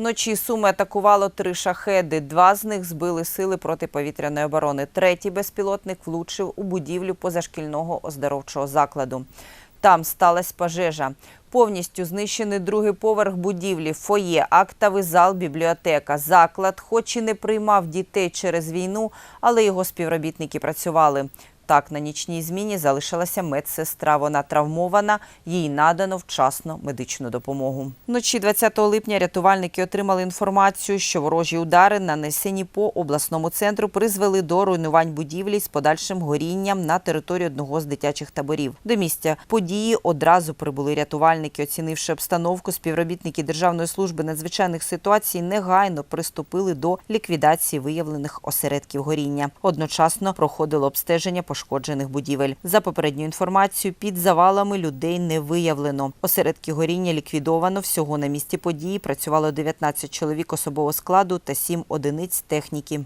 Вночі Суми атакувало три шахеди. Два з них збили сили протиповітряної оборони. Третій безпілотник влучив у будівлю позашкільного оздоровчого закладу. Там сталася пожежа. Повністю знищений другий поверх будівлі, фоє, актовий зал, бібліотека. Заклад, хоч і не приймав дітей через війну, але його співробітники працювали. Так, на нічній зміні залишилася медсестра. Вона травмована, їй надано вчасно медичну допомогу. Вночі 20 липня рятувальники отримали інформацію, що ворожі удари, нанесені по обласному центру, призвели до руйнувань будівлі з подальшим горінням на території одного з дитячих таборів. До місця події одразу прибули рятувальники. Оцінивши обстановку, співробітники Державної служби надзвичайних ситуацій негайно приступили до ліквідації виявлених осередків горіння. Одночасно проходило обстеження пошкоджених будівель. За попередньою інформацією, під завалами людей не виявлено. Осередки горіння ліквідовано. Всього на місці події працювало 19 чоловік особового складу та 7 одиниць техніки.